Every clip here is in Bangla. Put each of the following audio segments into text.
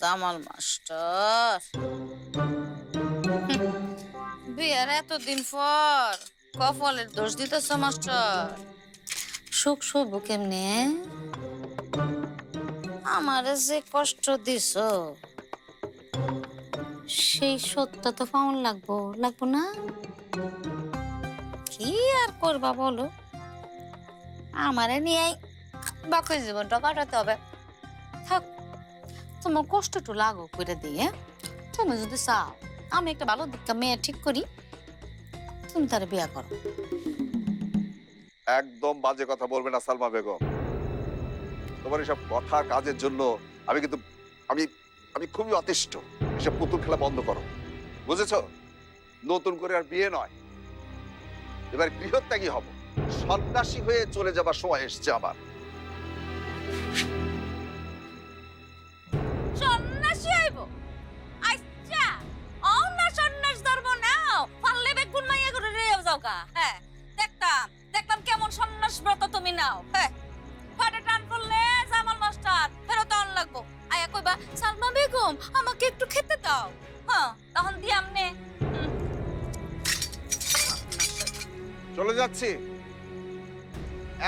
জামাল মাস্টার। বিয়ের এতদিন পর কপালের দোষ দিতেছ মাস্টার। সুখ কেমনে? আমারে যে কষ্ট সেই সত্য তো পাউন লাগবো লাগবো না? কি আর করবা বলো? আমারে নিয়ে বাকি জীবনটা কাটাতে হবে। থাক তোমার কষ্টটু লাগো করে দিয়ে, তুমি যদি চাও, আমি একটা ভালো দিকটা মেয়ে ঠিক করি, তুমি তার বিয়া করো। একদম বাজে কথা বলবে না সালমা বেগম। তোমার এসব কথা কাজের জন্য আমি কিন্তু, আমি আমি খুবই অতিষ্ঠ। এসব পুতুল খেলা বন্ধ করো। বুঝেছ? নতুন করে আর বিয়ে নয়। এবার গৃহত্যাগী হব। সন্ন্যাসী হয়ে চলে যাবার সময় এসছে আমার। যাও গা হ্যাঁ দেখতাম দেখতাম কেমন সন্ন্যাস ব্রত তুমি নাও হ্যাঁ। ফাটে টান করলে জামাল মাস্টার, ফেরত আন লাগবো। আয়া কইবা, সালমা বেগম, আমাকে একটু খেতে দাও। হ্যাঁ তখন দি আমনে চলে যাচ্ছি।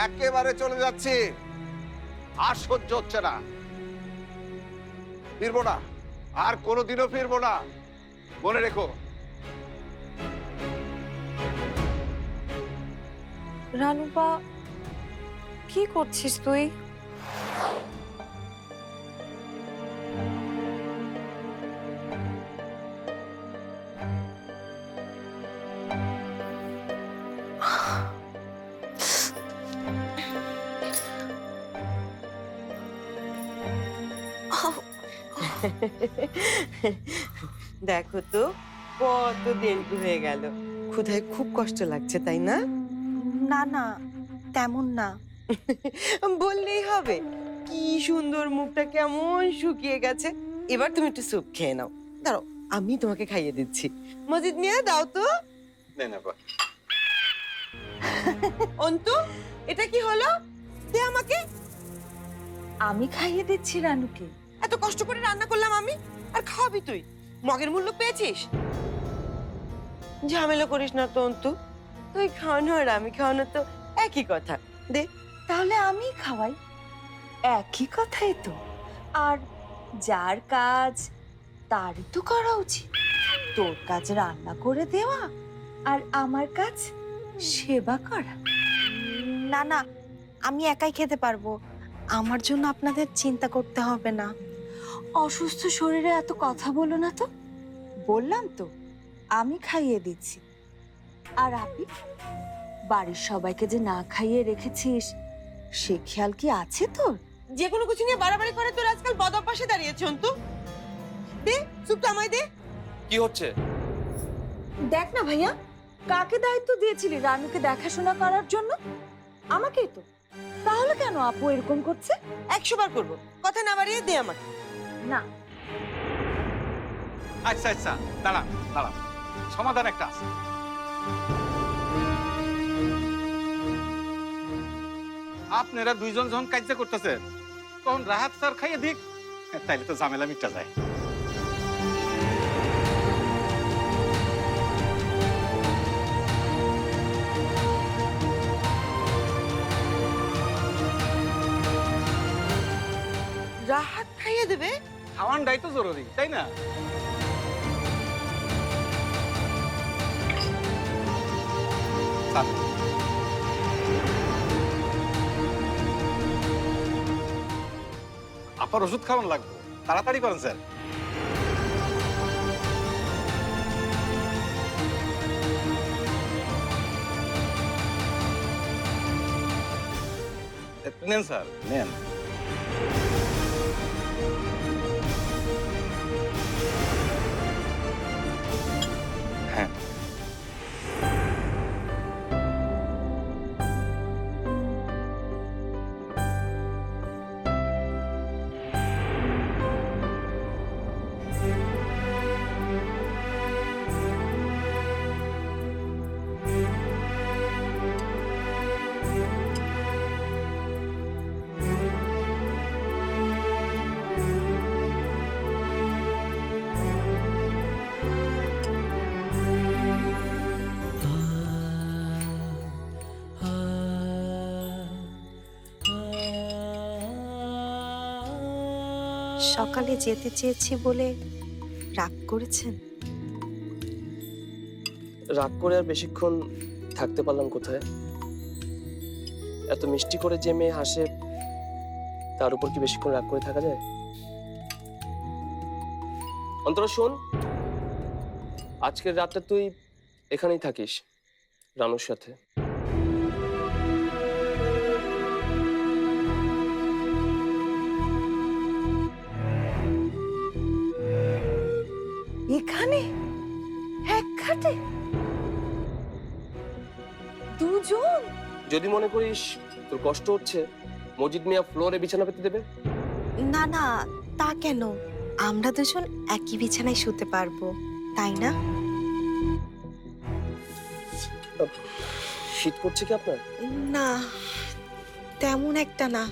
একেবারে চলে যাচ্ছি। আর সহ্য হচ্ছে না। ফিরবো না। আর কোনোদিনও ফিরবো না। মনে রেখো। রানুপা, কি করছিস তুই? দেখো তো কত হয়ে গেল। ক্ষুধায় খুব কষ্ট লাগছে, তাই না? না না তেমন না। বললেই হবে। কি সুন্দর মুখটা কেমন শুকিয়ে গেছে। এবার তুমি একটু স্যুপ খেয়ে নাও। দাঁড়াও আমি তোমাকে খাইয়ে দিচ্ছি। মজিদ নিয়ে দাও তো। অন্তু এটা কি হলো? দে আমাকে। আমি খাইয়ে দিচ্ছি রানুকে। এত কষ্ট করে রান্না করলাম আমি? আর খাওয়াবি তুই? মগের মূল্য পেয়েছিস? ঝামেলা করিস না তো অন্তু। তুই খাওয়ানো আর আমি খাওয়ানো তো একই কথা। দে, তাহলে আমি খাওয়াই। একই কথাই তো। আর যার কাজ, তারই তো করা উচিত। তোর কাজ রান্না করে দেওয়া আর আমার কাজ সেবা করা। না না, আমি একাই খেতে পারব। আমার জন্য আপনাদের চিন্তা করতে হবে না। অসুস্থ শরীরে এত কথা বলো না তো। বললাম তো, আমি খাইয়ে দিচ্ছি। আর আপনি বাড়ির সবাইকে যে না খাইয়ে রেখেছিস সে খেয়াল কি আছে তোর? যে কোনো কিছু নিয়ে বাড়াবাড়ি করে তোর আজকাল বদ পাশে দাঁড়িয়েছে অন্তু। দে স্যুপটা আমায় দে। কি হচ্ছে? দেখ না ভাইয়া কাকে দায়িত্ব দিয়েছিলি রানুকে দেখাশোনা করার জন্য? আমাকেই তো। তাহলে কেন আপু এরকম করছে? একশো বার করব। কথা না বাড়িয়ে দে আমাকে। না। আচ্ছা আচ্ছা দাঁড়া দাঁড়া। সমাধান একটা আছে। আপনারা দুইজন যখন কাজ করতেছেন তখন রাহাত স্যার খাইয়ে দিক। তাইলে তো ঝামেলা মিটটা যায়। রাহাত খাইয়ে দেবে? খাওয়ানটাই তো জরুরি তাই না? স্যার। আপনার ওষুধ খাওয়ান লাগবে। তাড়াতাড়ি করেন স্যার। নেন স্যার নেন। সকালে যেতে চেয়েছি বলে রাগ করেছেন? রাগ করে আর বেশিক্ষণ থাকতে পারলাম কোথায়? এত মিষ্টি করে যে মেয়ে হাসে, তার উপর কি বেশিক্ষণ রাগ করে থাকা যায়? অন্তরা, শোন। আজকের রাতটা তুই এখানেই থাকিস, রানুর সাথে। এখানে? এক খাটে দুজন? যদি মনে করিস তোর কষ্ট হচ্ছে মজিদ মিয়া ফ্লোরে বিছানা পেতে দেবে? না না তা কেন? আমরা দুজন একই বিছানায় শুতে পারব তাই না? শীত করছে কি আপনার? না তেমন একটা না।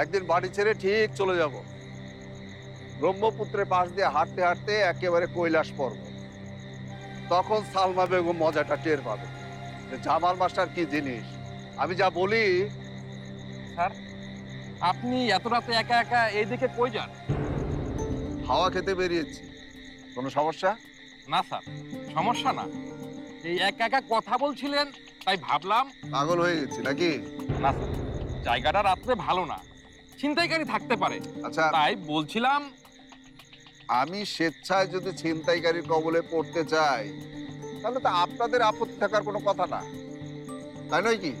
একদিন বাড়ি ছেড়ে ঠিক চলে যাব। ব্রহ্মপুত্রের পাশ দিয়ে হাঁটতে হাঁটতে একেবারে কৈলাস পর্বত। তখন সালমা বেগম মজাটা টের পাবে জামাল মাস্টার কি জিনিস? আমি যা বলি স্যার আপনি এত রাতে একা একা এইদিকে কই যান? হাওয়া খেতে বেরিয়েছি। কোনো সমস্যা? না স্যার সমস্যা না। এই একা একা কথা বলছিলেন তাই ভাবলাম পাগল হয়ে গেছি নাকি? না স্যার জায়গাটা রাত্রে ভালো না। ছিনতাইকারী থাকতে পারে। আচ্ছা। তাই বলছিলাম আমি স্বেচ্ছায় যদি ছিনতাইকারীর কবলে পড়তে চাই তাহলে তো আপনাদের আপত্তি থাকার কোনো কথা না। তাই নয় কি?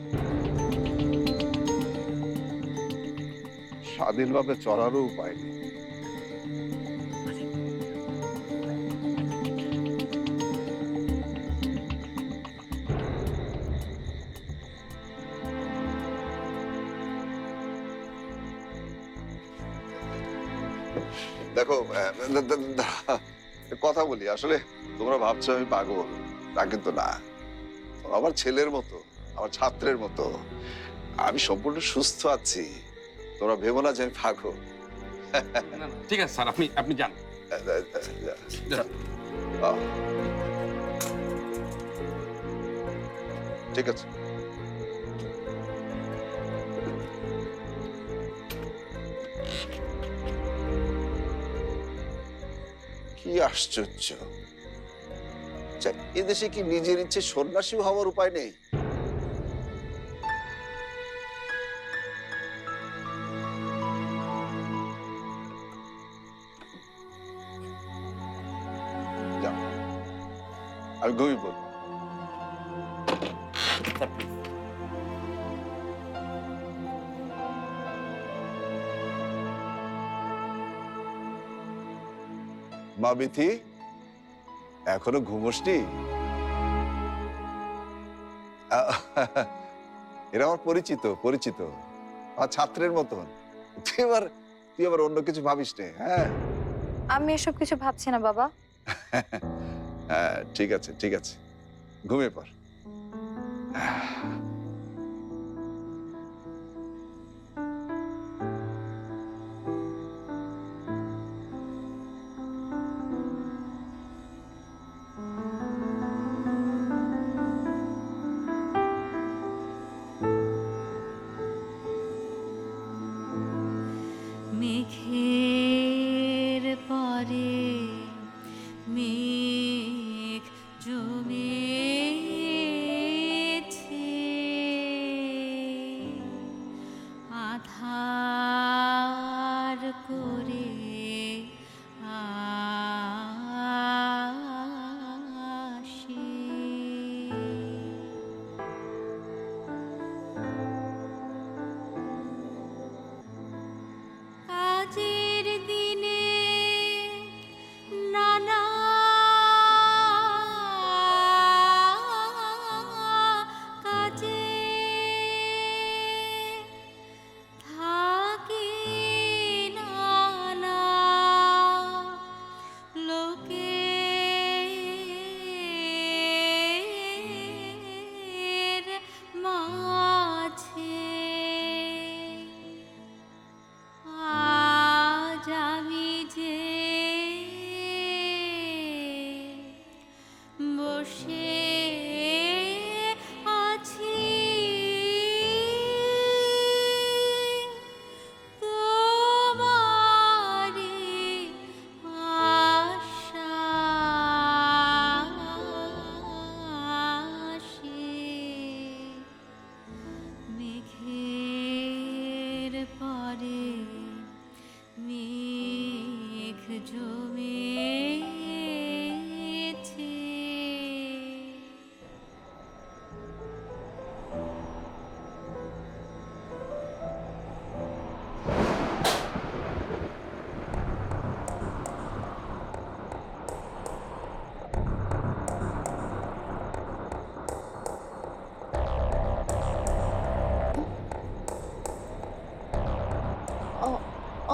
স্বাধীনভাবে চলারও উপায় নেই। দেখো কথা বলি। আসলে তোমরা ভাবছ আমি পাগল। তা কিন্তু না। আমার ছেলের মতো আমার ছাত্রের মতো। আমি সম্পূর্ণ সুস্থ আছি। তোমরা ভেবো না যে আমি পাগল। ঠিক আছে স্যার আপনি আপনি যান। ঠিক আছে। কি আশ্চর্য। এদেশে কি নিজের ইচ্ছে সন্ন্যাসী হওয়ার উপায় নেই। আমি ঘুমিয়ে পড়ব। মা বিথি এখনও ঘুমোসনি এরা আমার পরিচিত পরিচিত। আমার ছাত্রের মতন। তুই আবার তুই আবার অন্য কিছু ভাবিস নে হ্যাঁ? আমি এসব কিছু ভাবছি না বাবা। হ্যাঁ ঠিক আছে ঠিক আছে। ঘুমিয়ে পড়।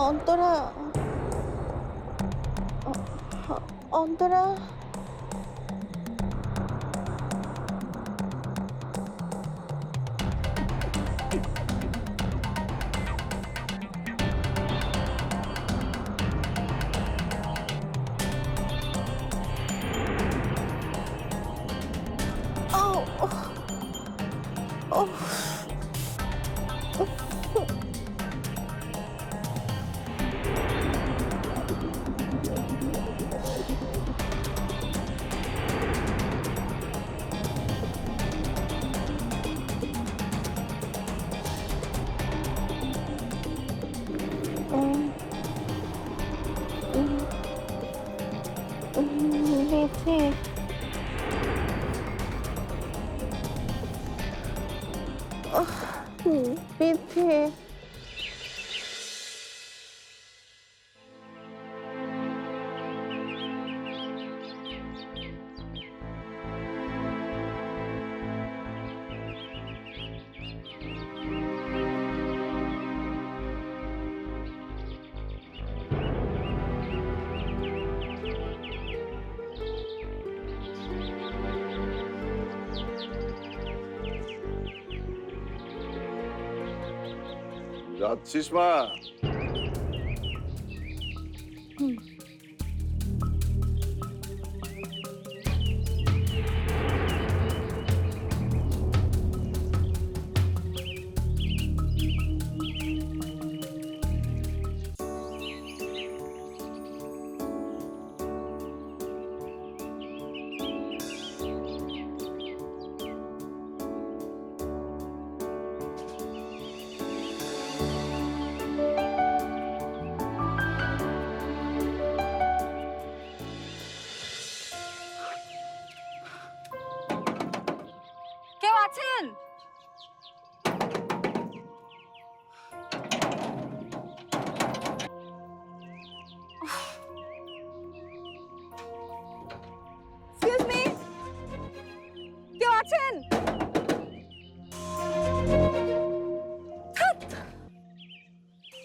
언더라 어, 어, 언더라 어, 어. 어. 啊，嗯，被骗。যাচ্ছিস মা? আছেন? কেউ আছেন?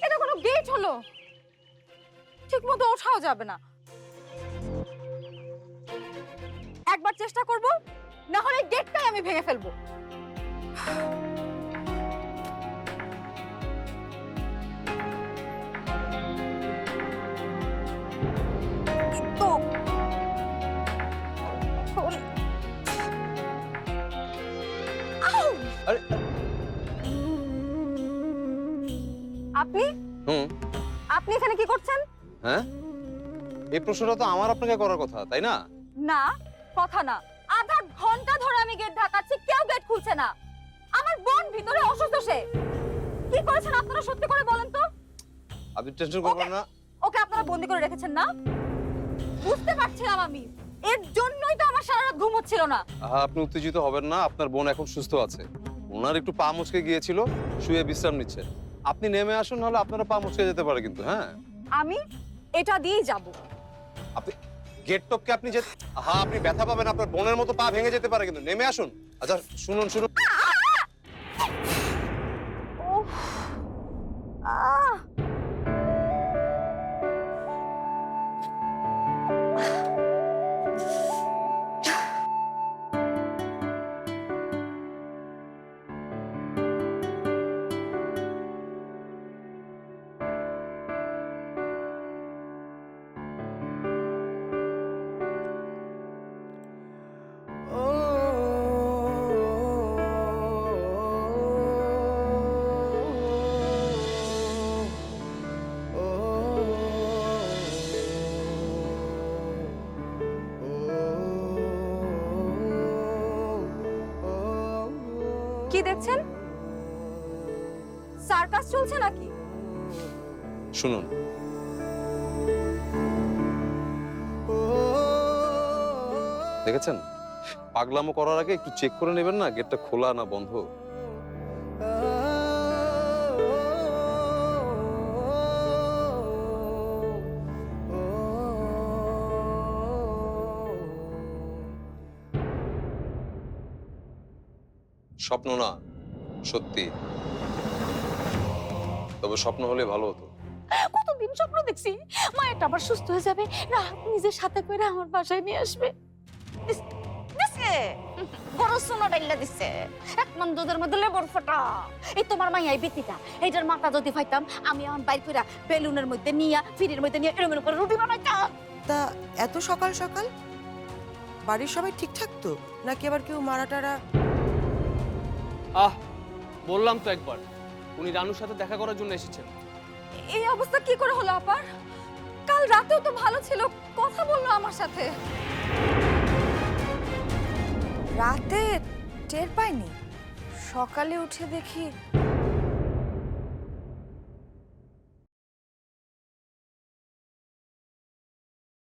এটা কোনো হলো। যাবে না। একবার চেষ্টা করব। না হলে গেটটাই আমি ভেঙে ফেলব। আপনি? হুম। আপনি এখানে কি করছেন? হ্যাঁ? এই প্রশ্নটা তো আমার আপনাকে করার কথা তাই না? না কথা না। আধা ঘণ্টা ধরে আমি গেট ঢাকাচ্ছি কেউ গেট খুলছে না। আমার বোন ভিতরে অসুস্থ সে। কি করেছেন আপনারা সত্যি করে বলেন তো? আপনি টেনশন করবেন না। ওকে আপনারা বন্দি করে রেখেছেন না? বুঝতে পারছিলাম আমি। এর জন্যই তো আমার সারা রাত ঘুম হচ্ছিল না। আপনি উত্তেজিত হবেন না। আপনার বোন এখন সুস্থ আছে। ওনার একটু পা মুচকে গিয়েছিল শুয়ে বিশ্রাম নিচ্ছে আপনি নেমে আসুন নাহলে আপনারা পা মুচকে যেতে পারে কিন্তু হ্যাঁ? আমি এটা দিয়েই যাব। আপনি গেট টপকে আপনি যে হ্যাঁ আপনি ব্যথা পাবেন, আপনার বোনের মতো পা ভেঙে যেতে পারে, কিন্তু নেমে আসুন। আচ্ছা শুনুন শুনুন। দেখছেন? সার্কাস চলছে নাকি? শুনুন। দেখেছেন? পাগলামো করার আগে একটু চেক করে নেবেন না? গেটটা খোলা না বন্ধ? স্বপ্ন না সত্যি। তবে স্বপ্ন হলে ভালো হতো। কতদিন স্বপ্ন দেখছি? মায়েরটা আবার সুস্থ হয়ে যাবে। না নিজের সাথে করে আমার বাসায় নিয়ে আসবে। দিছে বড় সোনা ডাইলা দিছে এক মন দুধের মধ্যে লেবর ফোটা। এই তোমার মাইয়াই বিতিটা এইটার মাথা যদি পাইতাম আমি আমার বাইর বেলুনের মধ্যে নিয়া ফিরির মধ্যে নিয়ে এরকম করে রুটি বানাইতাম। তা এত সকাল সকাল? বাড়ির সবাই ঠিকঠাক তো? নাকি আবার কেউ মারা টারা আহ, বললাম তো একবার, উনি রানুর সাথে দেখা করার জন্য এসেছেন। এই অবস্থা কি করে হলো আপার? কাল রাতেও তো ভালো ছিল, কথা বলল আমার সাথে। রাতে টের পাইনি, সকালে উঠে দেখি